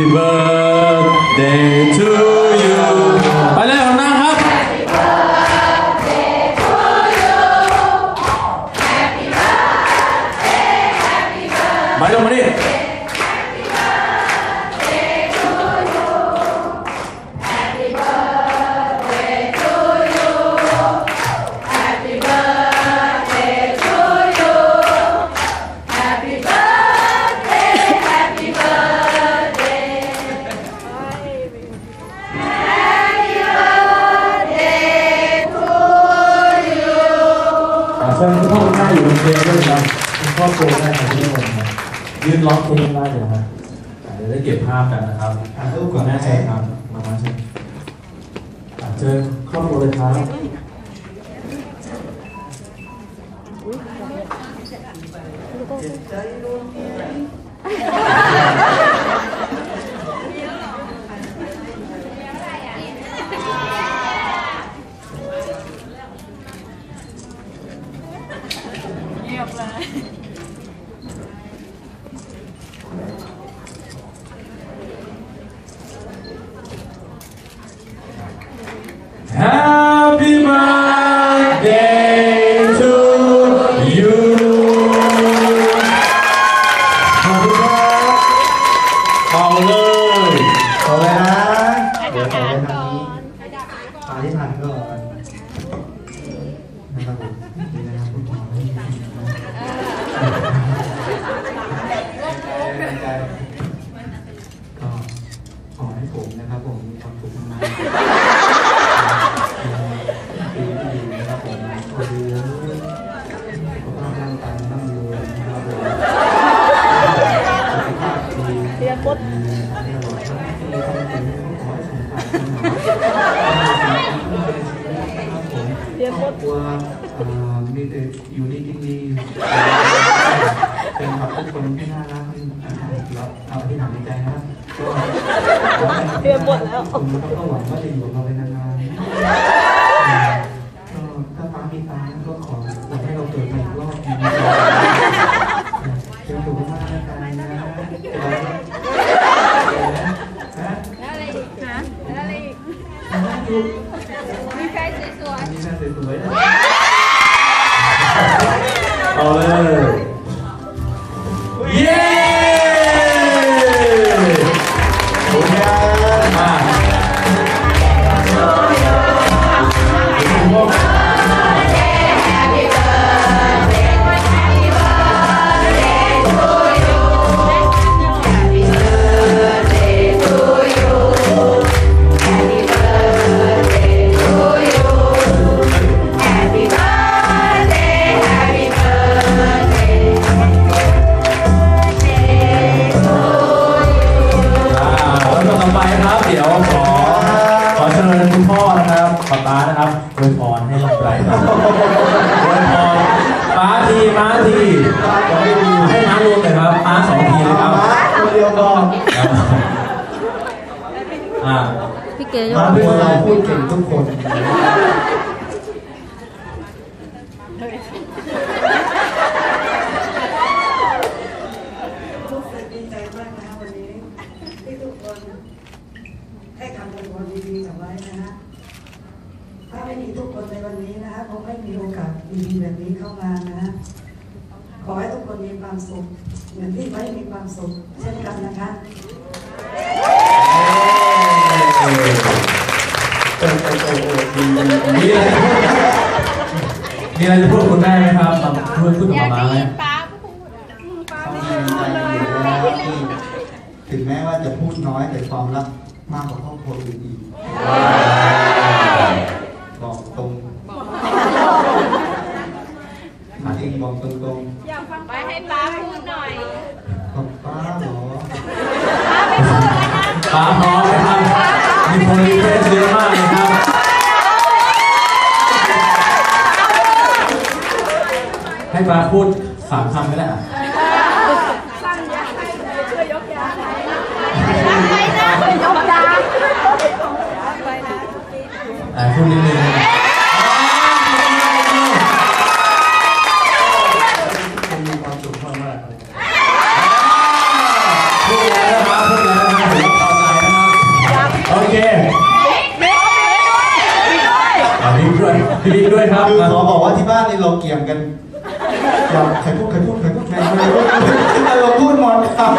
Happy birthday ยืนล็อกเค้กได้เลยครับเดี๋ยวได้เก็บภาพกันนะครับอ่าลูกกับแม่เชิญครับมามาเชิญอ่เชิญครอบครัวเลยครับ Happy ครับครอบครัวมีแต่อยู่ดีกินดีเป็นแบบทุกคนที่น่ารักแล้วเอาที่หนักในใจนะครับเรียนหมดแล้วผมก็หวังว่าจะอยู่กับเราไปนานๆก็ถ้าฟ้ามีตาก็ขอขอให้เราเกิดมาอีกรอบนึงเป็นสุขภาพร่างกายนะอะไรนะแล้วอะไรอีกฮะแล้วอะไรอีก สวยมีหน้าสวยๆนะ เอาเลย น้องไบรท์ครับอวยพรป๊าทีม้าทีให้ม้ารวมเลยครับม้าสองทีเลยครับคนเดียวก็ครับอ่าพี่เก๋ยมากเป็นเราพูดเก่งทุกคนรู้สึกดีใจมากนะคะวันนี้ที่ทุกคนให้คำอวยพรดีๆกับไว้นะฮะ ถ้าไม่มีทุกคนในวันนี้นะฮะคงไม่มีโอกาสดีๆแบบนี้เข้ามานะฮะขอให้ทุกคนมีความสุข เหมือนที่ไว้มีความสุขเช่นกันนะคะมีอะไรจะพูดมีอะไรจะพูดคุณแม่ไหมครับมาพูดพูดกับมาไหมยินป้าพูดอะป้าต้องไม่มีพูดใจเลยถึงแม้ว่าจะพูดน้อยแต่ความรักมากกว่าครอบครัวอื่นอีกอก ให้บาพูดสามคำก็ได้อะตั้งยาให้ช่วยยกยาให้ช่นะยกยาไปนะอ่าพูดนิดนึงโอเคพี่บิ๊กด้วยพี่บิ๊กด้วยครับคือขอบอกว่าที่บ้านนี่เราเกี่ยงกัน ครพูดใครพูดใครพูดใครพูดใครพูดเราพูดหมดครับ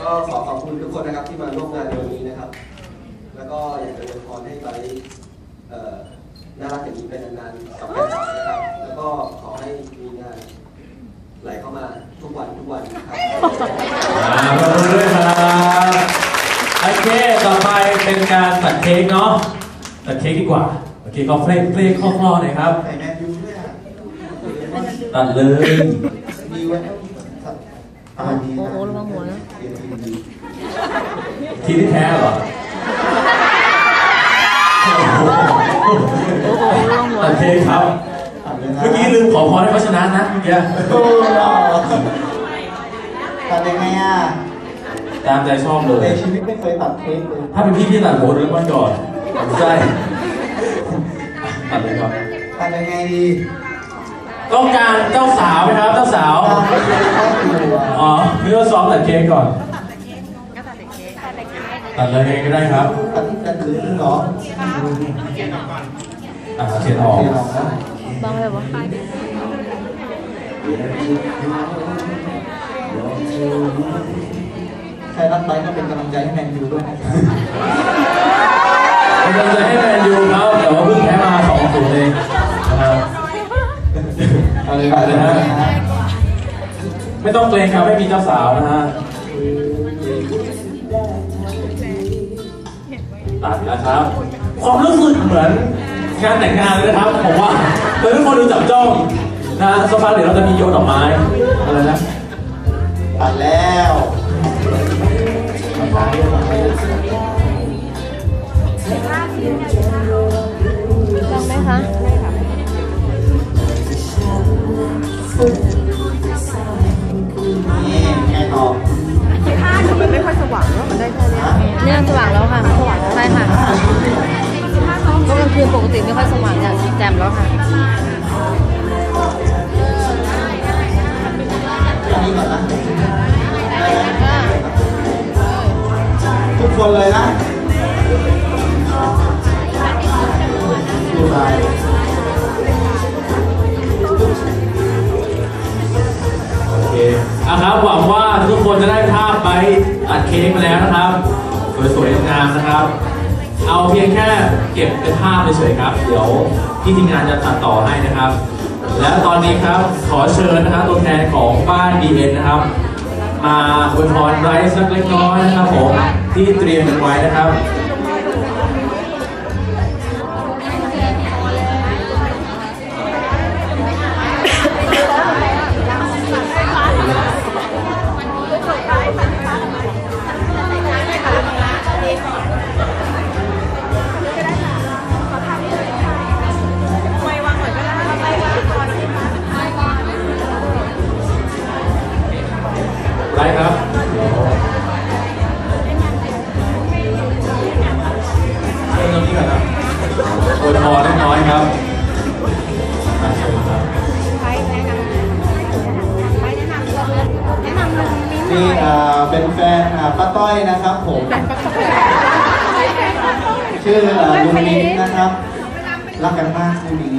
ก็ขอขอบคุณทุกคนนะครับที่มาร่วมงานในวันนี้นะครับ แล้วก็อยากจะอวยพรให้ไปน่ารักอย่างนี้เป็นนานๆกับแฟนคลับนะครับ แล้วก็ขอให้มีงานไหลเข้ามาทุกวันทุกวันนะครับอ่าขอบคุณด้วยครับโอเคต่อไปเป็นการตัดเค้กเนาะตัดเค้กดีกว่าโอเคก็เพลงเพลงคลอๆหน่อยครับ ใส่แมนยูด้วยอะ ตัดเลยดีไว้ตาดีนะโอ้โหระวังหัวนะเรียนดีทีที่แท้เหรอโอ้โหระวังหัวตัดเค้กครับตัดเลยนะเมื่อกี้ลืมขอพรให้เขาชนะนะเมื่อกี้โอ้โหตัดยังไงอะตามใจชอบเลในยชีวิตไม่เคยตัดเค้กเลยถ้าเป็นพี่พี่ตัดโหดเรื่องวันก่อนใช่ตัดเลยครับตัดยังไงดี ต้องการเจ้าสาวไหมครับเจ้าสาวตัดไม่ได้อยู่อะอ๋อพี่ต้องซ้อมตัดเค้กก่อนก็ตัดเค้กตัดเค้กตัดเลยเองก็ได้ครับตัดกันคืนเหรออ่าเทียนออกเทียนออกนะบางเลยวะใครรักไปก็เป็นกำลังใจให้แมนยูด้วยนะครับกำลังจะให้แมนยูครับแต่ว่าเพิ่งแพ้มาสองศูนย์เองนะครับ เอาเลยตัดเลยฮะไม่ต้องเกรงครับไม่มีเจ้าสาวนะฮะตัดนะครับความรู้สึกเหมือนงานแต่งงานเลยนะครับผมว่าแต่ทุกคนดูจับจ้องนะฮะสักพักเดี๋ยวเราจะมีโยนดอกไม้อะไรนะตัดแล้วล นี่ไงต่อเนี่ยสว่างแล้วค่ะใช่ค่ะก็กลางคืนปกติไม่ค่อยสว่างเนี่ยแจ่มแล้วค่ะอันนี้ก่อนนะทุกคนเลยนะ เป็นภาพเฉยๆครับ เดี๋ยวพี่ทีมงานจะตัดต่อให้นะครับ และตอนนี้ครับขอเชิญนะครับตัวแทนของบ้านดีเอ็นนะครับ มาอวยพรไรสักเล็กน้อยนะครับผมที่เตรียมกันไว้นะครับ รักกันมากคู่นี้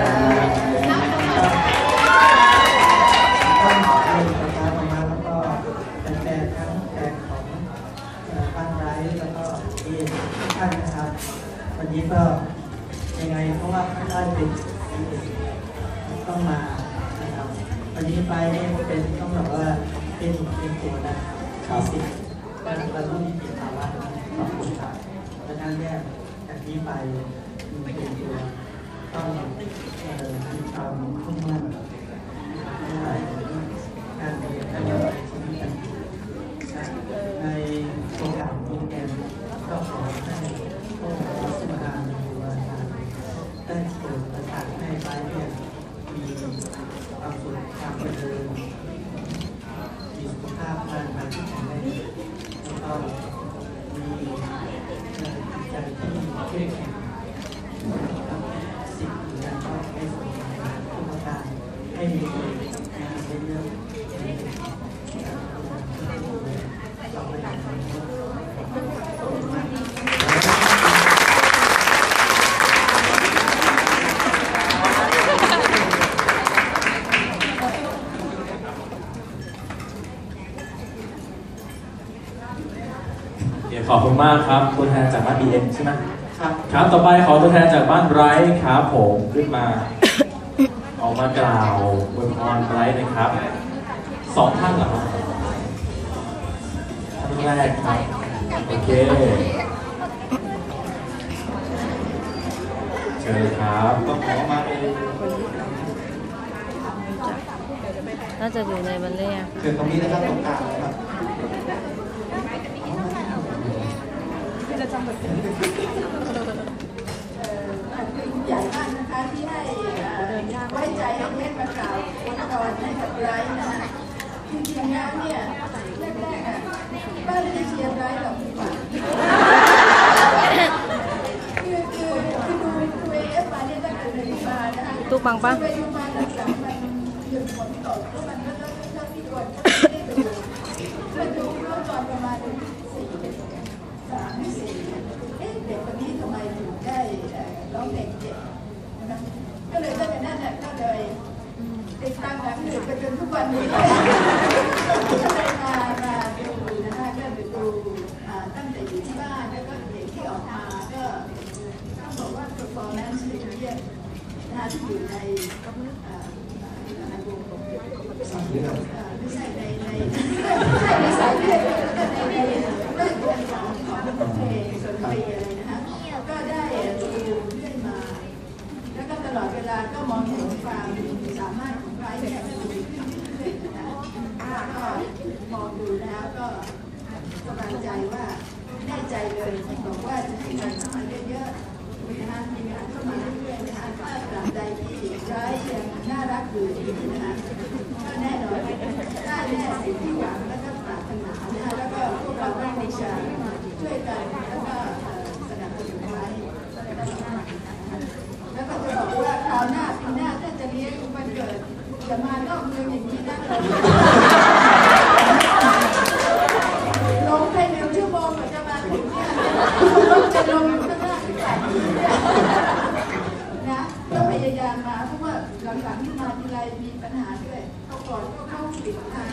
อ่าต้องขอให้ประชาชนมาแล้วก็แฟนทั้งแฟนของบ้านไร้แล้วก็ที่ทุกท่านนะครับวันนี้ก็ยังไงเพราะว่าได้เป็นต้องมานะครับวันนี้ไปเนี่ยเป็นต้องบอกว่าเป็นหนุ่มเป็นตัวนะครับสิเราเราต้องมีจิตภาวะขอบคุณครับดังนั้นเนี่ยจากนี้ไปหนุ่เป็น ต้องเอ่อมีความมุ่งมั่นไม่ว่าการเรียนการใช้ชีวิตการในโอกาสนี้เนี่ยก็ขอให้พวกเราสมการในวันนั้นได้โปรดประทานให้ไปเนี่ยมีความสุขความเจริญมีสุขภาพร่างกายที่แข็งแรงแล้วก็มีใจที่เข้มแข็งแล้วสิ่งที่นั้นก็ให้สมหวังทุกประการให้มีเลยงานเยอะๆต่อไปนี้ เคข อบคุณมากครับ ตัวแทนจากบ้าน BM ใช่ไหมครับ ครับ ต่อไปขอตัวแทนจากบ้านไบรท์ครับผมขึ้นมา ออกมากล่าวอวยพรไบรท์หนะครับสองท่านเหรอครับท่านแรกครับโอเคเชิญเลยครับก็ขอมาเป็นน่าจะอยู่ในบัลเล่ต์เชิญตรงนี้นะครับตรงกลางนะครับ ใหญ่มากนะคะที่ให้ไว้ใจให้เล่นมากล่าววันก่อนให้กับไร้นะจริงๆแล้วเนี่ยแรกๆอะป้าไม่ได้เชียร์ไบรท์หรอกดีกว่าคือคือคือดูดูเอฟมาเนี่ยตั้งแต่เดินมานะคะตุ๊กบังปะไปดูมาหลังๆมันหยุดฝนตกแล้วมันก็เริ่มเริ่มที่ตัวไม่ได้ดูมาดูเมื่อตอนประมาณ สี่สามสี่เอ๊ะเด็กคนนี้ทำไมถึงได้ร้องเพลงเก่งนะคะก็เลยตั้งแต่นั้นน่ะก็เลยติดตามหนังสือไปจนทุกวันนี้ก็เลยมามาดูนะคะก็ไปดูอ่าตั้งแต่อยู่ที่บ้านแล้วก็เด็กที่ออกมาก็ต้องบอกว่า performance ดีเยี่ยมนะคะที่อยู่ในเอ่อในวงของเอ่อไม่ใช่ในในไม่ใช่ในสายเลือดแล้วก็ในในเรื่องของของเพลงดนตรีอะไรนะคะก็ได้ดูเรื่อยมา แล้วก็ตลอดเวลาก็มองเห็นความสามารถของไบรท์เนี่ยมันดีขึ้นเรื่อยๆนะคะก็มองดูแล้วก็สบายใจว่าแน่ใจเลยที่บอกว่าจะให้การทำงานเยอะๆนะคะมีงานเข้ามาเรื่อยๆนะคะถ้าตราบใดที่ไบรท์ยังน่ารักอยู่นะคะก็แน่นอน ในสิ่งที่หวังและก็ปรารถนานะคะแล้วก็พวกเราได้ในชาช่วยกันแล้วก็เอ่อสนับสนุนไว้ แล้วก็จะบอกว่าคราวหน้าปีหน้าถ้าจะเลี้ยงวันเกิดอย่ามานอกเมืองอย่างนี้นะลงไปหนึ่งชั่วโมงกว่าจะมาถึงเนี่ยรถจะลงอยู่ข้างหน้าถึงแปดทีเนี่ยนะก็พ ยามาเพราะว่าหลังๆที่มาทีไรมีปัญหาด้วยเขาก่อนก็เข้าปิดทาง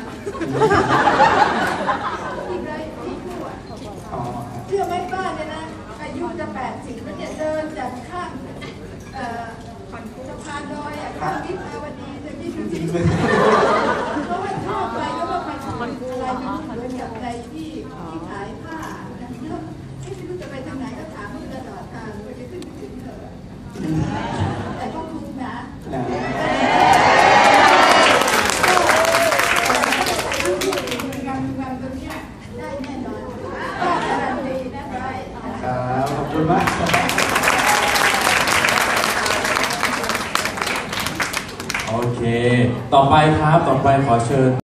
ทีไรที่ทั่วอ๋อเชื่อไหมป้าเนี่ยนะอายุจะแปดสิบแล้วเนี่ยเดินจากข้างเอ่อสะพานลอยอะข้างวิภาวดีจะยิ่งดูที่เพราะว่าชอบไปแล้วก็ไปทำอะไรไม่รู้เหมือนกับในที่ที่ขายผ้านะแล้วไม่รู้จะไปทางไหนก็ถามเขาตลอดทางว่าจะขึ้นไปถึงเถอะแต่ก็คุ้มนะ นะ งานงานตรงเนี้ยได้แน่นอนป้าการันตีนะได้ ครับขอบคุณมาก โอเค ต่อไปครับ ต่อ ไปขอเชิญ